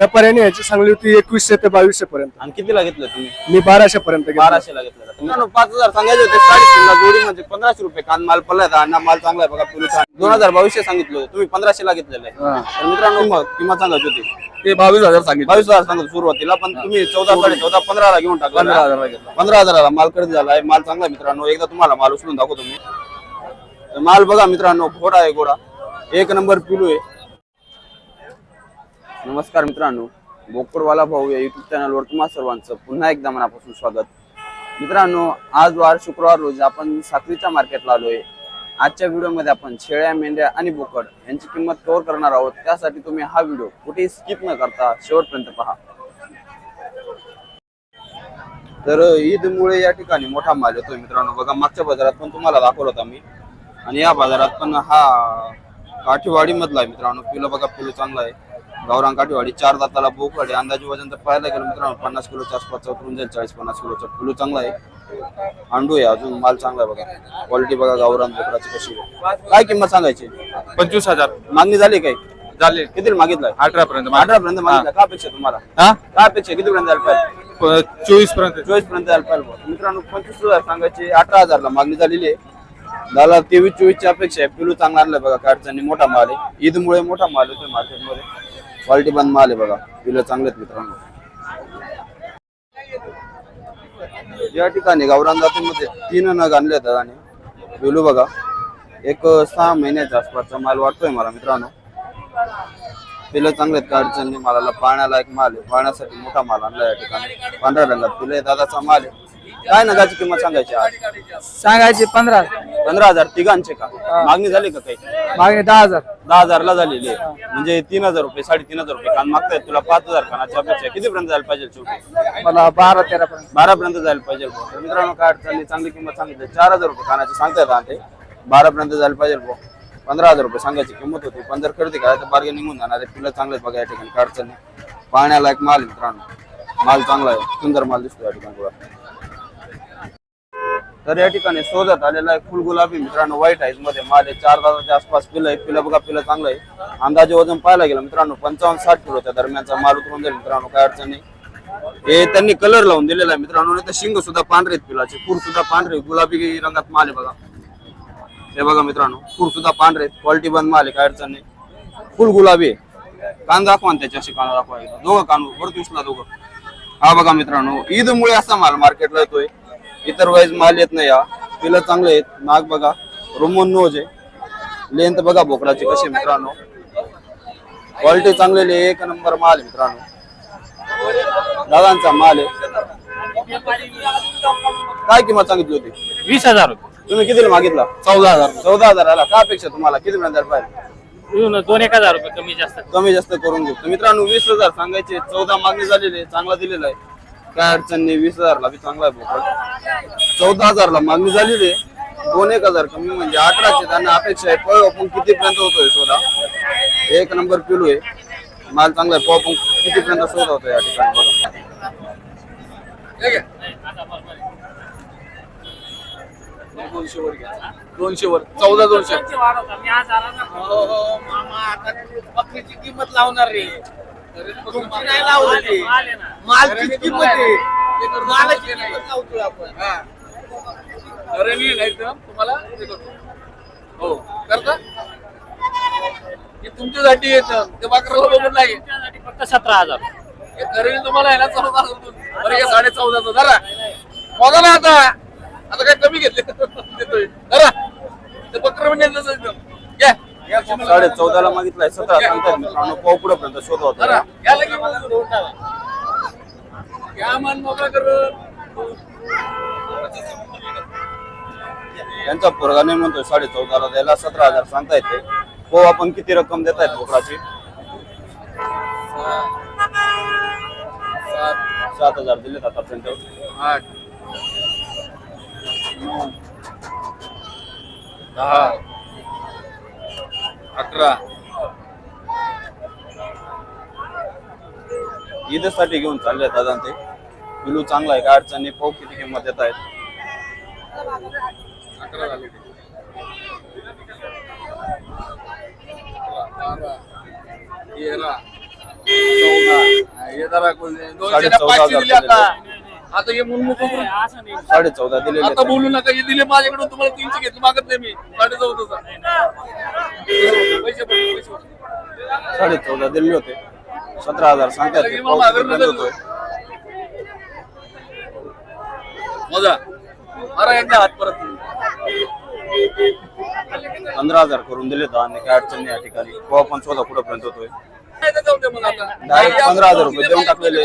व्यापाऱ्याने याची सांगली होती एकवीसशे ते बावीसशे पर्यंत. आणि कितीला घेतलं तुम्ही? मी बाराशे पर्यंत घेतला. बाराशे ला घेतलं का? मित्रांनो पाच हजार सांगायचे होते. साडेतीनला जोडी म्हणजे पंधराशे रुपये कान माल पडलाय. अण्णा माल चांगला आहे बघा छान. दोन हजार बावीसशे सांगितलं होतं. तुम्ही पंधराशे ला घेतलेलं आहे. तर मित्रांनो मग किंमत सांगायची होती? ते बावीस हजार सांगितलं. बावीस हजार सांगत सुरुवातीला पण तुम्ही चौदा साडे चौदा पंधरा ला घेऊन टाकला पंधरा हजारला घेतला. पंधरा हजाराला माल खरेदी झाला आहे. माल चांगला आहे मित्रांनो. एकदा तुम्हाला माल उचलून दाखवतो मी. तर माल बघा मित्रांनो घोडा आहे घोडा. एक नंबर पिलू आहे. नमस्कार मित्रांनो बोकडवाला भाऊ या युट्यूब चॅनलवर तुम्हा सर्वांचं पुन्हा एकदा मनापासून स्वागत. मित्रांनो आज वार शुक्रवार रोजी आपण साखरीच्या मार्केटला आलोय. आजच्या व्हिडिओमध्ये आपण शेळ्या मेंढ्या आणि बोकड यांची किंमत कव्हर करणार आहोत. त्यासाठी तुम्ही हा व्हिडिओ कुठेही स्किप न करता शेवटपर्यंत पहा. तर ईदमुळे या ठिकाणी मोठा माल येतोय मित्रांनो. बघा मागच्या बाजारात पण तुम्हाला दाखवलं होता मी आणि या बाजारात पण हा काठीवाडी मधला आहे मित्रांनो. पिलं बघा पिलं चांगला आहे. गावरान काठीवाडी चार दाताला बोकड आहे. अंदाजे वजन तर पाहायला गेलं मित्रांनो पन्नास किलोच्या आसपास उतरून जाईल चाळीस पन्नास किलोचा. पिलू चांगला आहे. अंडू आहे अजून माल चांगला आहे बघा. क्वालिटी बघा गावरान बोकडाची कशी आहे. काय किंमत सांगायची? पंचवीस हजार. मागणी झाली काय? झाले. किती मागितलाय अठरा पर्यंत अठरा पर्यंत मागितलं काय अपेक्षा तुम्हाला? हा? काय अपेक्षा किती पर्यंत द्यायला पाहिजे? चोवीसपर्यंत चोवीसपर्यंत पाहिजे बुवा. मित्रांनो पंचवीस हजार सांगायची अठरा हजारला मागणी झालेली आहे. झाला तेवीस चोवीसची अपेक्षा आहे. पिलू चांगला आणलाय बघा. काडचानी मोठा माल आहे. ईदमुळे मोठा माल येतोय मार्केटमध्ये. क्वालिटी बंद माल आहे बघा. पिलं चांगले आहेत मित्रांनो. या ठिकाणी गावरान जातीमध्ये तीन नग आणले आहेत आणि पिलू बघा. एक सहा महिन्याच्या आसपासचा माल वाटतोय मला मित्रांनो. पिलं चांगले आहेत अडचणी? मालाला पाण्याला एक माल आहे. पाण्यासाठी मोठा माल आणला या ठिकाणी. पांढऱ्या रंगात पिलं दादाचा माल आहे. काय नगाची किंमत सांगायची आज? सांगायचे पंधरा पंधरा हजार तिघांचे का? मागणी झाली का काही? मागणी दहा हजार. दहा हजारला झालेली आहे. म्हणजे तीन हजार रुपये साडेतीन हजार रुपये कान मागतायत. तुला पाच हजार कानाची अपेक्षा आहे. कितीपर्यंत जायला पाहिजे शेवटी? मला बारा तेरा पर्यंत बारा पर्यंत जायला पाहिजे. बुवा. तर मित्रांनो काय अडचणी चांगली किंमत सांगितली. चार हजार रुपये कानाचे सांगतायत आणि ते. बारा पर्यंत जायला पाहिजे बुवा. पंधरा हजार रुपये सांगायची किंमत होती. पण जर खरेदी करायचं तर बार्गेनिंग होऊन जाणार आहे. पिलं चांगले बघा या ठिकाणी. काय अडचण नाही. पाहण्याला एक माल आहे मित्रांनो. माल चांगला आहे. सुंदर माल दिसतो या ठिकाणी तर या ठिकाणी शोधत आलेला आहे फुल गुलाबी. मित्रांनो व्हाईट आहे. मध्ये माले चार तासाच्या आसपास पिलं आहे. पिलं बघा पिलं चांगलं आहे. अंदाजे वजन पाहायला गेलं मित्रांनो पंचावन्न साठ किलोच्या दरम्यानचा माल उतरून जाईल. मित्रांनो काय अडचण नाही. हे त्यांनी कलर लावून दिलेला आहे मित्रांनो. नाही तर शिंग सुद्धा पांढरे आहेत पिलाचे. पूर सुद्धा पांढरे गुलाबी रंगात माल आहे बघा. हे बघा मित्रांनो पूर सुद्धा पांढरे क्वालिटी बंद माल आहे काय अडचण नाही. फुल गुलाबी आहे. कान दाखवा त्याच्याशी कान दाखवा दोघं कान वरती दोघं. हा बघा मित्रांनो ईदमुळे असा माल मार्केटला येतोय. इतर वेळेस माल येत नाही हा. पिलं चांगले आहेत. नाग बघा. रोमन नोज आहे. लेंथ बघा बोकडाची कशी मित्रांनो. क्वालिटी चांगलेली आहे. एक नंबर माल आहे मित्रांनो. दादांचा माल आहे. काय किंमत सांगितली होती? वीस हजार तुम्ही कितीला मागितला? चौदा हजार चौदा हजार आला. काय अपेक्षा तुम्हाला? किती मिळणार पाहिजे? दोन एक हजार रुपये कमी जास्त. कमी जास्त करून घेऊ. तर मित्रांनो वीस हजार सांगायचे. चौदा मागणी झालेली आहे. चांगला दिलेला आहे. काय अडचण नाही वीस हजारला बी चांगला आहे बोकड चौदा हजारला मागणी झालेली आहे. दोन एक हजार कमी म्हणजे अठराशे त्यांना अपेक्षा आहे पळ आपण कितीपर्यंत होतोय सोडा. एक नंबर किलो आहे. माल चांगला आहे पळ आपण कितीपर्यंत पर्यंत होतो या ठिकाणी बघा. दोनशे वर घ्या. दोनशे वर. चौदा दोनशे. हो, हो, मामा आता बकरीची किंमत लावणार रे. तुमची नाही मालची किंमत आहे. मालाची किंमत लावतोय आपण? अरे मी नाही तर तुम्हाला हे करतो. हो करता? हे तुमच्यासाठी येतं. ते बघून नाही. फक्त सतरा हजार. हे करेल तुम्हाला आहे ना चौदा हजार अरे हे साडे चौदाचं धरा. बघा ना आता. आता काय कमी घेतले. देतोय. धरा. ते बकर म्हणजे एकदम. साडे चौदाला मागितलाय सतरा सांगतायत मित्रांनो. पाव पुढे पर्यंत शोधा होता. त्यांचा पोरगा नाही म्हणतोय साडे चौदाला द्यायला सतरा हजार सांगता येते हो आपण किती रक्कम देत आहेत बोकडाची? सात हजार दिलेत आतापर्यंत आठ. नऊ. दहा. अकरा. ईदसाठी घेऊन चालले दादा ते. पिलू चांगला आहे काय अडचण पाहू किती किंमत देत आहेत. अकरा झाले. तेरा. चौदा. जरा दोनशे साडे चौदा हजार आता हे म्हणून करून साडे चौदा दिलेले आता आहेत. बोलू नका हे दिले माझ्याकडून तुम्हाला तीनशे घेतले मागत नाही मी. साडे चौदा पैसे पडले, पैसे पडले. साडे चौदा दिलेले होते. सतरा हजार सांगतात ते. पाऊस कितीपर्यंत होतोय. मजा. मारा एकदा हात परत. पंधरा हजार करून दिले तर आणि काय अडचण नाही या ठिकाणी. भाव पण स्वतः कुठपर्यंत होतोय. नाही पंधरा हजार रुपये देऊन टाकलेले.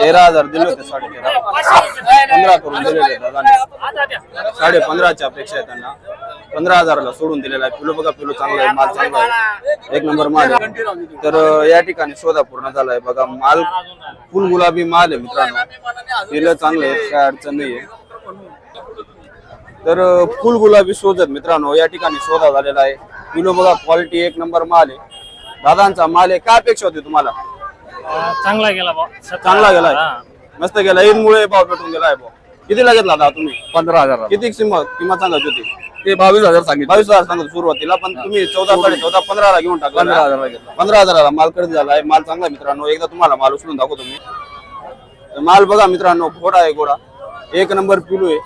तेरा हजार दिले होते साडे तेरा पंधरा करून दिलेले दादाने साडे पंधराच्या अपेक्षा आहे त्यांना. पंधरा हजाराला सोडून दिलेला आहे. पिलो बघा पिलो चांगला आहे माल चांगला आहे. एक नंबर माल आहे. तर या ठिकाणी शोधा पूर्ण झालाय बघा माल फुल गुलाबी माल आहे मित्रांनो. पिलं चांगलं आहे काय अडचण नाही आहे तर फुल गुलाबी शोधत मित्रांनो. या ठिकाणी शोधा झालेला आहे. किलो बघा क्वालिटी एक नंबर माल आहे. दादांचा माल आहे. काय अपेक्षा होती तुम्हाला? चांगला गेला भाऊ. चांगला गेलाय मस्त गेला. ईद मुळे भाव भेटून गेलाय भाऊ. कितीला घेतला दादा तुम्ही? पंधरा हजार किती किंमत? किंमत सांगायची होती ते बावीस हजार सांगितलं. बावीस हजार सांगत सुरुवातीला पण तुम्ही चौदा साडे चौदा पंधराला घेऊन टाकला पंधरा हजाराला घेतला. पंधरा हजाराला माल खरेदी झालाय माल चांगला आहे मित्रांनो. एकदा तुम्हाला माल उचलून दाखवतो मी. तर माल बघा मित्रांनो घोडा आहे घोडा एक नंबर पिलू आहे.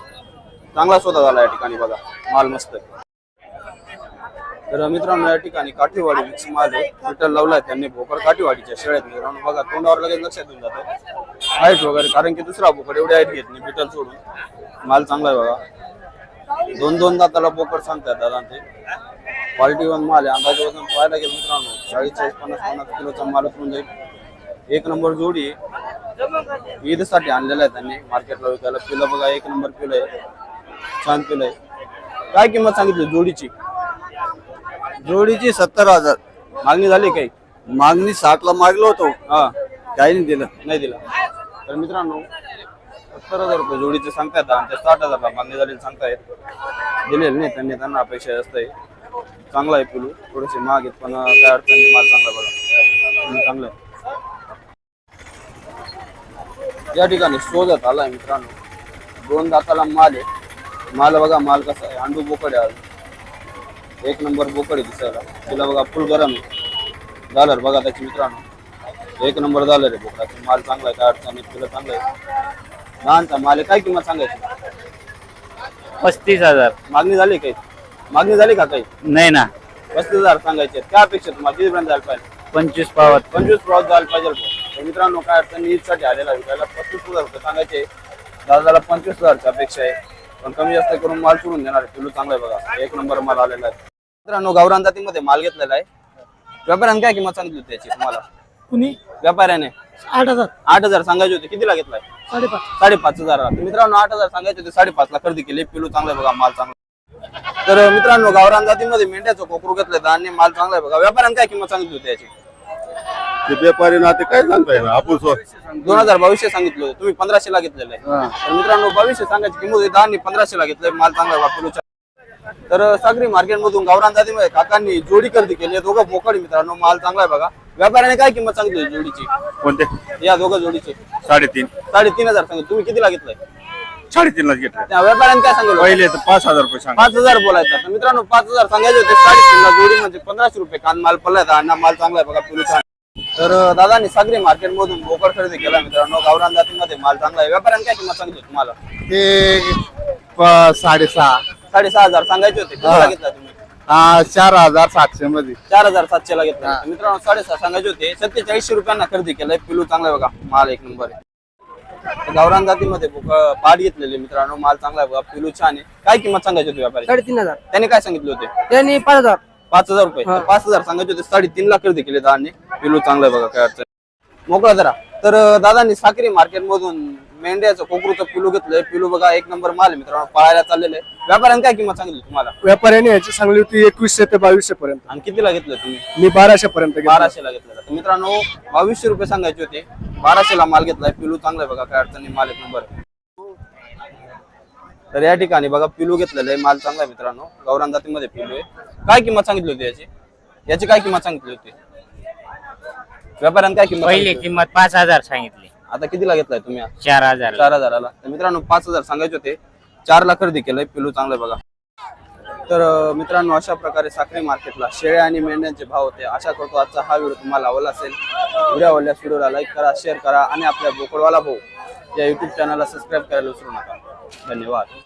चांगला स्वतः झाला या ठिकाणी बघा. माल मस्त आहे. तर मित्रांनो या ठिकाणी काठीवाडी मिक्स माल आहे. विठ्ठल लावलाय त्यांनी भोकर काठीवाडीच्या शेळ्यात मित्रांनो बघा तोंडावर लगेच लक्षात येऊन जातं. हाईट वगैरे कारण की दुसरा भोकर एवढे आहेत घेत नाही विठ्ठल सोडून. माल चांगला आहे बघा. दोन दोन दाताला बोकड सांगतात दादा ते. क्वालिटी वन माल आहे. अंदाजे वजन पाहायला गेलं मित्रांनो चाळीस चाळीस पन्नास पन्नास किलोचा माल उतरून जाईल. एक नंबर जोडी आहे. ईदसाठी आणलेला आहे त्यांनी. मार्केटला विकायला पिलं बघा एक नंबर पिलं आहे. छान पिलं आहे. काय किंमत सांगितली जोडीची? जोडीची सत्तर हजार. मागणी झाली काही? मागणी साठ ला मागलो होतो. हा. काही नाही दिलं. नाही दिला. तर मित्रांनो सत्तर हजार रुपये जोडीचे सांगतायत आणि ते साठ हजारला मागणी झालेली सांगतायत. दिलेले नाही त्यांनी त्यांना अपेक्षा जास्त आहे. चांगला आहे पिलू थोडेसे महाग आहेत पण काय अडचण नाही माल चांगला आहे बघा. चांगलं आहे. या ठिकाणी शोधत आलाय मित्रांनो. दोन दाताला माल आहे. माल बघा माल कसा आहे. अंडू बोकड आहे एक नंबर बोकड आहे दिसायला. तिला बघा फुल गरम आहे. डॉलर बघा त्याची मित्रांनो. एक नंबर झालं रे बोकडाचा. माल चांगला आहे काय अडचण नाही तुला चांगलं आहे. लहानचा माल आहे काय किंमत सांगायची? पस्तीस हजार. मागणी झाली काही? मागणी झाली का काही? नाही ना. पस्तीस हजार सांगायचे काय अपेक्षा तुम्हाला? कितीपर्यंत जायला पाहिजे? पंचवीस पावत. पंचवीस प्रवास जायला पाहिजे. तर मित्रांनो काय अडचण ईदसाठी आलेला विकायला पस्तीस हजार रुपये सांगायचे दादाला पंचवीस हजारची अपेक्षा आहे. पण कमी जास्त करून माल सोडून देणार आहे. पिलू चांगला आहे बघा. एक नंबर माल आलेला आहे. मित्रांनो गावरान जातीमध्ये माल घेतलेला आहे. व्यापाऱ्याने काय किंमत सांगितली होती त्याची तुम्हाला? कुणी? व्यापाऱ्याने. आठ हजार. आठ हजार सांगायचे होते. कितीला घेतलाय? साडेपाच. साडेपाच हजार. मित्रांनो आठ हजार सांगायचे होते. साडेपाच ला खरेदी केली. पिलू चांगला बघा माल चांगला. तर मित्रांनो गावरान जातीमध्ये मेंढ्याचं कोकरू घेतलं धान्य माल चांगला आहे बघा. व्यापाऱ्याने काय किंमत सांगितली होती याची? ते व्यापारी ना ते काय सांगता येणार आपण स्व- दोन हजार बावीसशे सांगितलं होतं. तुम्ही पंधराशे ला घेतलेलं आहे. तर मित्रांनो बावीसशे सांगायची किंमत आहे दहा पंधराशे ला घेतलंय. माल चांगला आहे बघा पिलूचा तर सागरी मार्केट मधून गावरान जातीमध्ये काकांनी जोडी खरेदी केली आहे. दोघं बोकडी मित्रांनो माल चांगला आहे बघा. व्यापाऱ्याने काय किंमत सांगितली जोडीची? कोणते? या दोघं जोडीची. साडेतीन. साडेतीन हजार सांगितलं तुम्ही कितीला घेतलंय? साडेतीन ला घेतले त्या व्यापाऱ्याने काय सांगितलं? पहिले तर पाच हजार रुपये सांगा. पाच हजार बोलायचा तर मित्रांनो पाच हजार सांगायचे होते. साडेतीन ला जोडी म्हणजे पंधराशे रुपये कान माल पडलाय. अण्णा माल चांगला आहे बघा पिलूचा तर दादांनी सागरी मार्केट मधून बोकड खरेदी केला मित्रांनो. गावरान जातीमध्ये माल चांगला आहे. व्यापाऱ्याने काय किंमत सांगितली तुम्हाला? ते प- साडेसहा. साडेसहा हजार सांगायचे होते. कितीला घेतला तुम्ही? हा चार हजार सातशे मध्ये. चार हजार सातशे ला घेतला. तर मित्रांनो साडेसहा सांगायचे होते. सत्तेचाळीसशे रुपयांना खरेदी केलाय. पिलू चांगला आहे बघा. माल एक नंबर आहे. गावरान जातीमध्ये बोक- पाट घेतलेले मित्रांनो. माल चांगला आहे बघा. पिलू छान आहे. काय किंमत सांगायची होती व्यापारी? साडेतीन हजार. त्याने काय सांगितले होते? त्यांनी पाच हजार. पाच हजार रुपये. तर पाच हजार सांगायचे होते. साडेतीन लाख खरेदी केले दादांनी. पिलू चांगलं आहे बघा. काय अडचण नाही. मोकळा जरा तर अं, दादांनी साखरी मार्केट मधून मेंढ्याचं कोकरूचं पिलू घेतलंय. पिलू बघा एक नंबर माल आहे मित्रांनो. पाळायला चाललेलं आहे. व्यापाऱ्याने काय किंमत सांगितली तुम्हाला? व्यापाऱ्याने याची सांगली होती एकवीसशे ते बावीसशे पर्यंत. आणि कितीला घेतलं तुम्ही? मी बाराशे पर्यंत घेतला. बाराशे ला घेतलेला तर मित्रांनो बावीसशे रुपये सांगायचे होते. बाराशे ला माल घेतलाय. पिलू चांगला आहे बघा काय अडचण नाही माल एक नंबर आहे. तर या ठिकाणी बघा पिलू घेतलेलं आहे. माल चांगला आहे मित्रांनो. गौरान जातीमध्ये पिलू आहे. काय किंमत सांगितली होती याची? याची काय किंमत सांगितली होती? व्यापाऱ्याने काय किंमत पहिली सांगितली? किंमत पाच हजार सांगितली. आता कितीला घेतलाय तुम्ही? हा? चार हजार. चार हजाराला. तर मित्रांनो पाच हजार सांगायचे होते. चार ला खरेदी केलंय पिलू चांगलं बघा. तर अं, मित्रांनो अशा प्रकारे साखरी मार्केटला शेळ्या आणि मेंढ्यांचे भाव होते. आशा करतो आजचा हा व्हिडिओ तुम्हाला आवडला असेल. व्हिडिओ आवडल्यास व्हिडिओला लाईक करा शेअर करा आणि आपल्या बोकडवाला भाऊ या युट्यूब चॅनलला सबस्क्राईब करायला विसरू नका. धन्यवाद.